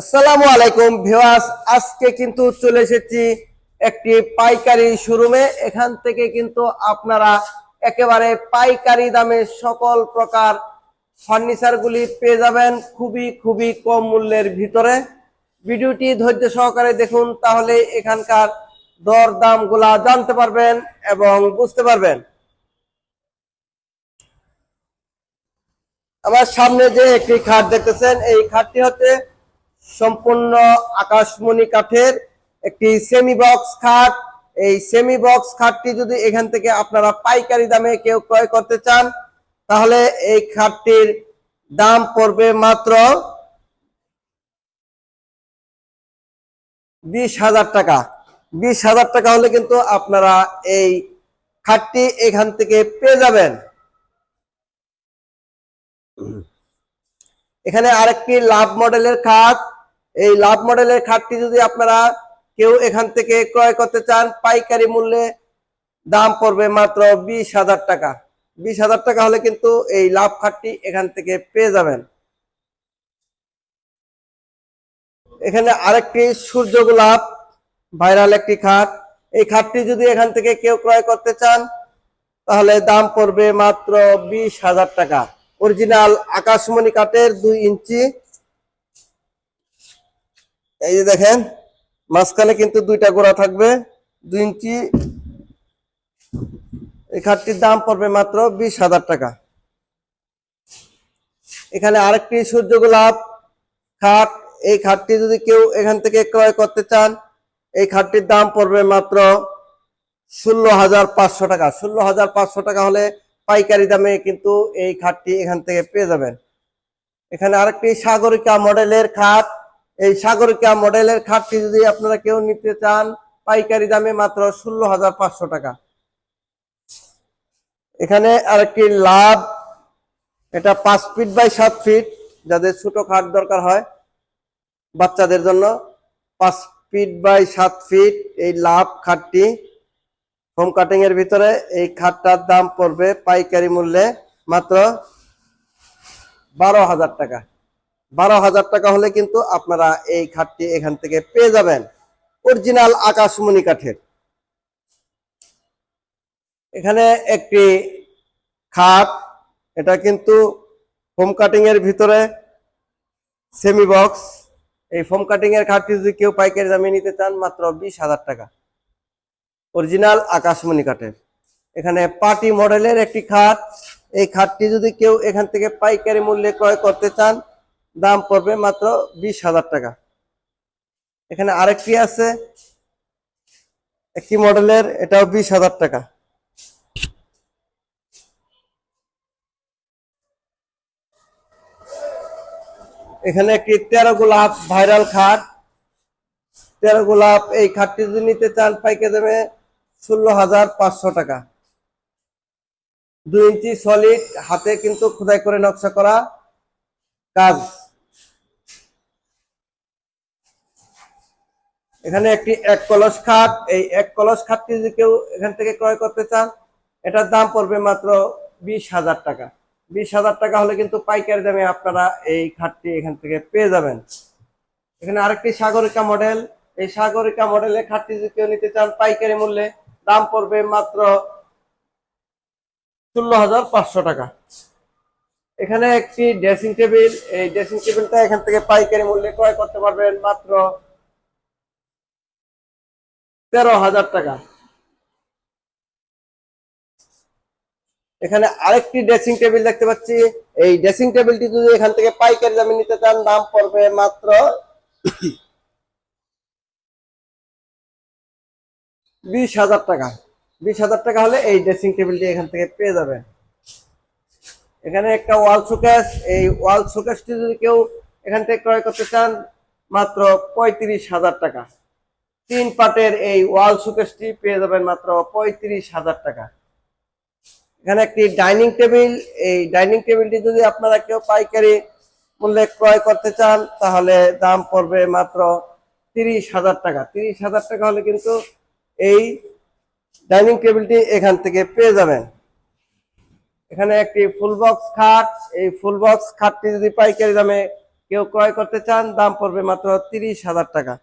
আসসালামু আলাইকুম ভিওয়াস আজকে কিন্তু চলে এসেছি একটি পাইকারি শোরুমে। এখান থেকে কিন্তু আপনারা একেবারে পাইকারি দামে সকল প্রকার ফার্নিচার গুলি পেয়ে যাবেন খুবই খুবই কম মূল্যের ভিতরে। ভিডিওটি ধৈর্য সহকারে দেখুন, তাহলে এখানকার দর দামগুলা জানতে পারবেন এবং বুঝতে পারবেন। আমার সামনে যে একটি খাট দেখতেছেন, এই খাটটি হচ্ছে সম্পূর্ণ আকাশমণি কাঠের একটি সেমি বক্স খাট। এই সেমি বক্স খাটটি যদি এখান থেকে আপনারা পাইকারি দামে কেউ ক্রয় করতে চান, তাহলে এই খাটটির দাম পড়বে মাত্র বিশ হাজার টাকা। বিশ হাজার টাকা হলে কিন্তু আপনারা এই খাটটি এখান থেকে পেয়ে যাবেন। এখানে আরেকটি লাভ মডেলের খাট। এই লাভ মডেলের খাটটি যদি আপনারা কেউ এখান থেকে ক্রয় করতে চান, পাইকারি মূল্যে দাম পড়বে মাত্র বিশ হাজার টাকা। বিশ হাজার টাকা হলে কিন্তু এই লাভ খাটটি এখান থেকে পেয়ে যাবেন। এখানে আরেকটি সূর্য গোলাপ ভাইরাল একটি খাট। এই খাটটি যদি এখান থেকে কেউ ক্রয় করতে চান, তাহলে দাম পড়বে মাত্র বিশ হাজার টাকা। অরিজিনাল আকাশমণি কাঠের দুই ইঞ্চি এই যে দেখেন, মাঝখানে কিন্তু দুইটা গোড়া থাকবে। দুই ইঞ্চি, এই খাটটির দাম পড়বে মাত্র বিশ হাজার টাকা। এখানে আরেকটি সূর্য গোলাপ খাট, এই খাটটি যদি কেউ এখান থেকে ক্রয় করতে চান, এই খাটটির দাম পড়বে মাত্র ষোলো হাজার পাঁচশো টাকা। ষোলো হাজার পাঁচশো টাকা হলে পাইকারি দামে কিন্তু এই খাটটি এখান থেকে পেয়ে যাবেন। এখানে আরেকটি সাগরিকা মডেলের খাট এই সাগরিকা মডেলের খাটটি যদি আপনারা কেউ নিতে চান, পাইকারি দামে মাত্র ষোলো হাজার পাঁচশো টাকা। এখানে আরেকটি লাভ, এটা পাঁচ ফিট বাই সাত ফিট, যাদের ছোট খাট দরকার হয় বাচ্চাদের জন্য। পাঁচ ফিট বাই সাত ফিট এই লাভ খাটটি। হোম কাটিং এর ভিতরে এই খাটটার দাম পড়বে পাইকারি মূল্যে মাত্র বারো হাজার টাকা। বারো হাজার টাকা হলে কিন্তু আপনারা এই খাটটি এখান থেকে পেয়ে যাবেন। অরিজিনাল আকাশমণি কাঠের। এখানে একটি খাট, এটা কিন্তু ফোম কাটিং এর ভিতরে সেমি বক্স এই ফোম কাটিং এর খাটটি যদি কেউ পাইকারি দামে নিতে চান, মাত্র বিশ হাজার টাকা। অরিজিনাল আকাশমণি কাঠের। এখানে পার্টি মডেলের একটি খাট। এই খাটটি যদি কেউ এখান থেকে পাইকারি মূল্যে ক্রয় করতে চান দাম পড়বে মাত্র বিশ হাজার টাকা। এখানে আরেকটি আছে, একটি মডেলের, এটাও বিশ হাজার টাকা। এখানে একটি তেরো গোলাপ ভাইরাল খাট। তেরো গোলাপ, এই খাটটি যদি নিতে চান, পাইকে দেবে ষোলো হাজার পাঁচশো টাকা। দুই ইঞ্চি সলিড হাতে কিন্তু খোদাই করে নকশা করা কাজ। এখানে একটি এক কলস খাট, এই এক কলস খাটটি যদি কেউ এখান থেকে ক্রয় করতে চান, এটার দাম পড়বে মাত্র বিশ হাজার টাকা। বিশ হাজার টাকা হলে কিন্তু পাইকারি দামে আপনারা এই খাটটি এখান থেকে পেয়ে যাবেন। এখানে আরেকটি সাগরিকা মডেল, এই সাগরিকা মডেলের খাটটি যদি কেউ নিতে চান, পাইকারি মূল্যে দাম পড়বে মাত্র ষোলো হাজার পাঁচশো টাকা। এখানে একটি ড্রেসিং টেবিল, এই ড্রেসিং টেবিলটা এখান থেকে পাইকারি মূল্যে ক্রয় করতে পারবেন মাত্র তেরো হাজার টাকা। এখানে আরেকটি ড্রেসিং টেবিল দেখতে পাচ্ছি। এই ড্রেসিং টেবিলটি যদি এখান থেকে পাইকারি দামে নিতে চান, দাম পড়বে মাত্র বিশ হাজার টাকা। বিশ হাজার টাকা হলে এই ড্রেসিং টেবিলটি এখান থেকে পেয়ে যাবেন। এখানে একটা ওয়াল শোকেস এই ওয়াল শোকেসটি যদি কেউ এখান থেকে ক্রয় করতে চান, মাত্র পঁয়ত্রিশ হাজার টাকা। তিন পাটের এই ওয়াল শোকেসটি পেয়ে যাবেন মাত্র পঁয়ত্রিশ হাজার টাকা। এখানে একটি ডাইনিং টেবিল, এই ডাইনিং টেবিলটি যদি আপনারা কেউ পাইকারি মূল্যে ক্রয় করতে চান, তাহলে দাম পড়বে মাত্র তিরিশ হাজার টাকা। তিরিশ হাজার টাকা হলে কিন্তু এই ডাইনিং টেবিলটি এখান থেকে পেয়ে যাবেন। এখানে একটি ফুল বক্স খাট, এই ফুল বক্স খাটটি যদি পাইকারি দামে কেউ ক্রয় করতে চান, দাম পড়বে মাত্র তিরিশ হাজার টাকা।